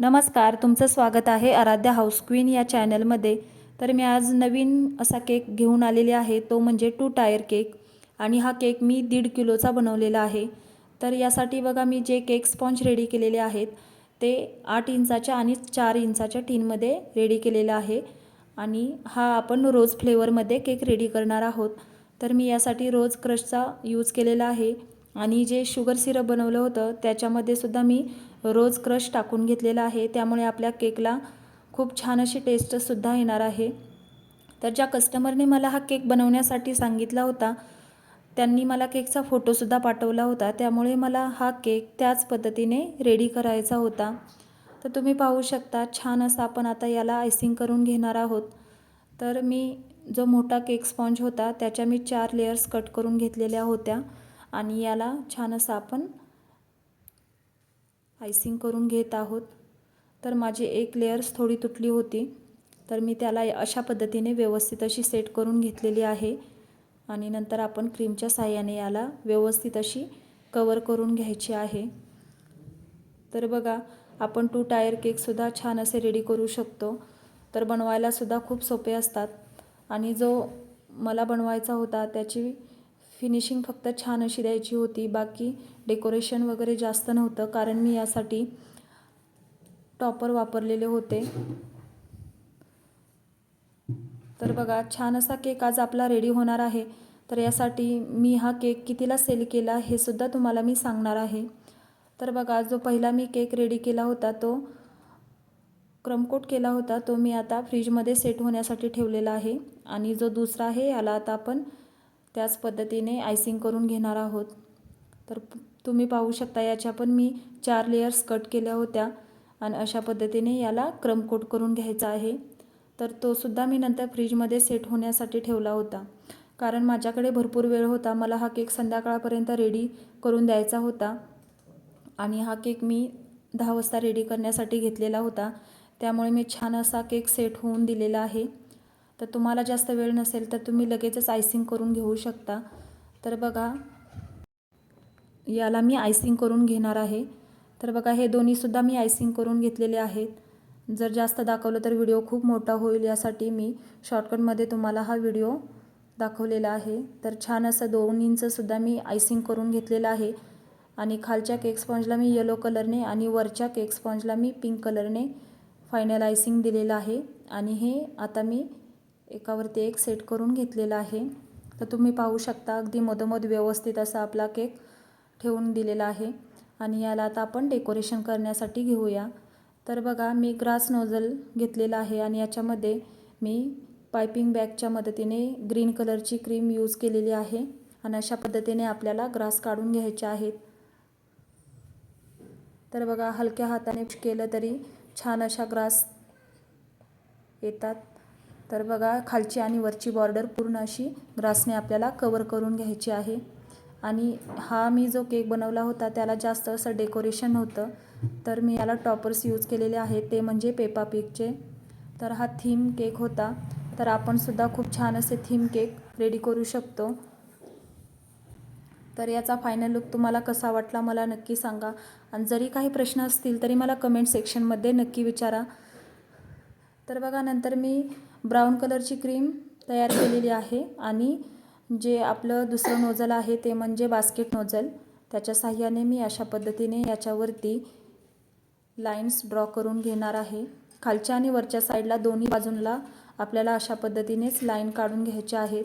नमस्कार तुमचं स्वागत आहे आराध्या हाऊस क्वीन या चॅनलमध्ये. तर मी आज नवीन असा केक घेऊन आलेले आहे तो म्हणजे टू टायर केक. आणि हा केक मी दीड किलोचा बनवलेला आहे. तर यासाठी बघा मी जे केक स्पॉन्ज रेडी केलेले आहेत ते आठ इंचाच्या आणि चार इंचाच्या टीनमध्ये रेडी केलेलं आहे. आणि हा आपण रोज फ्लेवरमध्ये केक रेडी करणार आहोत. तर मी यासाठी रोज क्रशचा यूज केलेला आहे. आणि जे शुगर सिरप बनवलं होतं त्याच्यामध्ये सुद्धा मी रोज क्रश टाकून घेतलेला आहे. त्यामुळे आपल्या केकला खूप छान अशी टेस्टसुद्धा येणार आहे. तर ज्या कस्टमरने मला हा केक बनवण्यासाठी सांगितला होता त्यांनी मला केकचा फोटोसुद्धा पाठवला होता. त्यामुळे मला हा केक त्याच पद्धतीने रेडी करायचा होता. तर तुम्ही पाहू शकता छान असा आपण आता याला आयसिंग करून घेणार आहोत. तर मी जो मोठा केक स्पॉन्ज होता त्याच्या मी चार लेयर्स कट करून घेतलेल्या होत्या. आणि याला छान असं आपण आयसिंग करून घेत आहोत. तर माझी एक लेयर्स थोडी तुटली होती. तर मी त्याला अशा पद्धतीने व्यवस्थित अशी सेट करून घेतलेली आहे. आणि नंतर आपण क्रीमच्या साह्याने याला व्यवस्थित अशी कवर करून घ्यायची आहे. तर बघा आपण टू टायर केकसुद्धा छान असे रेडी करू शकतो. तर बनवायलासुद्धा खूप सोपे असतात. आणि जो मला बनवायचा होता त्याची फिनिशिंग फक्त छान अशी द्यायची होती. बाकी डेकोरेशन वगैरे जास्त नव्हतं. कारण मी यासाठी टॉपर वापरलेले होते. तर बघा छान असा केक आज आपला रेडी होणार आहे. तर यासाठी मी हा केक कितीला सेल केला हे सुद्धा तुम्हाला मी सांगणार आहे. तर बघा जो पहिला मी केक रेडी केला होता तो क्रमकोट केला होता तो मी आता फ्रीजमध्ये सेट होण्यासाठी ठेवलेला आहे. आणि जो दुसरा आहे याला आता आपण त्याच पद्धतीने आयसिंग करून घेणार आहोत. तर तुम्ही पाहू शकता याच्या पण मी चार लेयर्स कट केल्या होत्या आणि अशा पद्धतीने याला क्रमकोट करून घ्यायचा आहे. तर तोसुद्धा मी नंतर फ्रीजमध्ये सेट होण्यासाठी ठेवला होता. कारण माझ्याकडे भरपूर वेळ होता. मला हा केक संध्याकाळपर्यंत रेडी करून द्यायचा होता. आणि हा केक मी दहा वाजता रेडी करण्यासाठी घेतलेला होता. त्यामुळे मी छान असा केक सेट होऊन दिलेला आहे. तर तुम्हाला जास्त वेळ नसेल तर तुम्ही लगेचच आयसिंग करून घेऊ शकता. तर बघा याला मी आयसिंग करून घेणार आहे. तर बघा हे दोन्हीसुद्धा मी आयसिंग करून घेतलेले आहेत. जर जास्त दाखवलं तर व्हिडिओ खूप मोठा होईल यासाठी मी शॉर्टकटमध्ये तुम्हाला हा व्हिडिओ दाखवलेला आहे. तर छान असं दोन्हींचंसुद्धा मी आयसिंग करून घेतलेलं आहे. आणि खालच्या केक स्पॉन्जला मी येलो कलरने आणि वरच्या केक स्पॉन्जला मी पिंक कलरने फायनल आयसिंग दिलेलं आहे. आणि हे आता मी एकावरती एक सेट करून घेतलेला आहे. तर तुम्ही पाहू शकता अगदी मधोमध व्यवस्थित असा आपला केक ठेवून दिलेला आहे. आणि याला आता आपण डेकोरेशन करण्यासाठी घेऊया. तर बघा मी ग्रास नोझल घेतलेला आहे आणि याच्यामध्ये मी पायपिंग बॅगच्या मदतीने ग्रीन कलरची क्रीम यूज केलेली आहे. आणि अशा पद्धतीने आपल्याला ग्रास काढून घ्यायचे आहेत. तर बघा हलक्या हाताने केलं तरी छान अशा ग्रास येतात. तर बघा खालची आणि वरची बॉर्डर पूर्ण अशी ग्रासने आपल्याला कवर करून घ्यायची आहे. आणि हा मी जो केक बनवला होता त्याला जास्त असं डेकोरेशन नव्हतं. तर मी याला टॉपर्स यूज केलेले आहेत ते म्हणजे पेपा पिकचे तर हा थीम केक होता. तर आपणसुद्धा खूप छान असे थीम केक रेडी करू शकतो. तर याचा फायनल लुक तुम्हाला कसा वाटला मला नक्की सांगा. आणि जरी काही प्रश्न असतील तरी मला कमेंट सेक्शनमध्ये नक्की विचारा. तर बघा नंतर मी ब्राऊन कलरची क्रीम तयार केलेली आहे आणि जे आपलं दुसरं नोझल आहे ते म्हणजे बास्केट नोझल. त्याच्या साह्याने मी अशा पद्धतीने याच्यावरती लाईन्स ड्रॉ करून घेणार आहे. खालच्या आणि वरच्या साईडला दोन्ही बाजूंना आपल्याला अशा पद्धतीनेच लाईन काढून घ्यायच्या आहेत.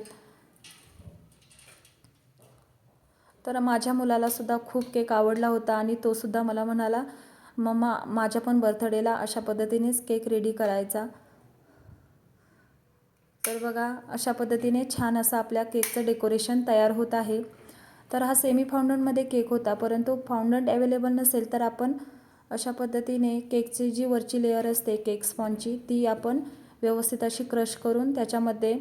तर माझ्या मुलालासुद्धा खूप केक आवडला होता आणि तोसुद्धा मला म्हणाला मम्मा माझ्या पण बर्थडेला अशा पद्धतीनेच केक रेडी करायचा. तर बघा अशा पद्धतीने छान असं आपल्या केकचं डेकोरेशन तयार होत आहे. तर हा सेमी फाउंडंटमध्ये केक होता परंतु फाउंडंट अवेलेबल नसेल तर आपण अशा पद्धतीने केकची जी वरची लेअर असते केक स्पॉनची ती आपण व्यवस्थित अशी क्रश करून त्याच्यामध्ये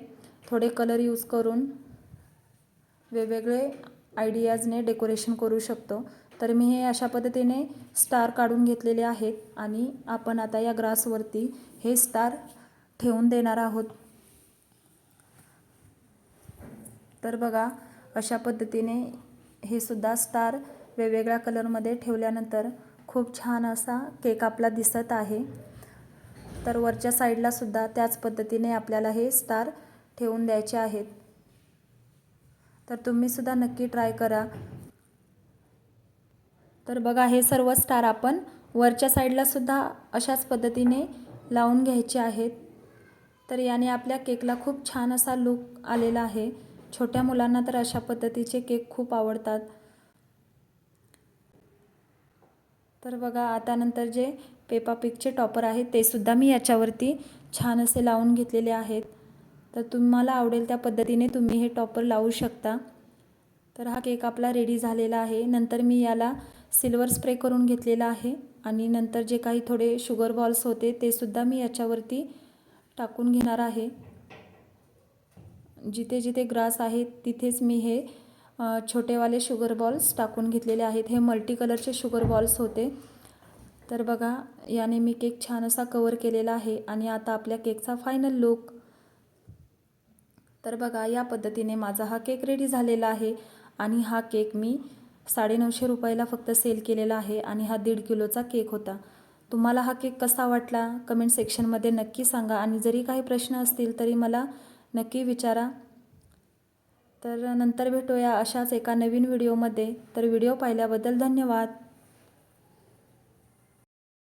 थोडे कलर यूज करून वेगवेगळे आयडियाजने डेकोरेशन करू शकतो. तर मी हे अशा पद्धतीने स्टार काढून घेतलेले आहेत आणि आपण आता या ग्रासवरती हे स्टार ठेवून देणार आहोत. तर बघा अशा पद्धतीने हे सुद्धा स्टार वेगवेगळ्या कलरमध्ये ठेवल्यानंतर खूप छान असा केक आपला दिसत आहे. तर वरच्या साईडला सुद्धा त्याच पद्धतीने आपल्याला हे स्टार ठेवून द्यायचे आहेत. तर तुम्हीसुद्धा नक्की ट्राय करा. तर बघा हे सर्व स्टार आपण वरच्या साईडला सुद्धा अशाच पद्धतीने लावून घ्यायचे आहेत. तर याने आपल्या केकला खूप छान असा लुक आलेला आहे. छोट्या मुलांना तर अशा पद्धतीचे केक खूप आवडतात. तर बघा आता नंतर जे पेपा पिकचे टॉपर आहेत ते सुद्धा मी याच्यावरती छान असे लावून घेतलेले आहेत. तर तुम्हाला आवडेल त्या पद्धतीने तुम्ही हे टॉपर लावू शकता. तर हा केक आपला रेडी झालेला आहे. नंतर मी याला सिल्वर स्प्रे करून घेतलेला आहे आणि नंतर जे काही थोडे शुगर बॉल्स होते ते सुद्धा मी याच्यावरती टाकून घेणार आहे. जिथे जिथे ग्रास आहे तिथेच मी हे छोटेवाले शुगर बॉल्स टाकून घेतलेले आहेत. हे मल्टी कलरचे शुगर बॉल्स होते. तर बघा याने मी केक छान असा कवर केलेला आहे आणि आता आपल्या केकचा फायनल लुक. तर बघा या पद्धतीने माझा हा केक रेडी झालेला आहे आणि हा केक मी साडेनऊशे रुपयाला फक्त सेल केलेला आहे आणि हा दीड किलोचा केक होता. तुम्हाला हा केक कसा वाटला? कमेंट सेक्शनमध्ये नक्की सांगा आणि जरी काही प्रश्न असतील तरी मला नक्की विचारा. तर नंतर भेटूया अशाच एका नवीन व्हिडिओमध्ये. तर व्हिडिओ पाहिल्याबद्दल धन्यवाद.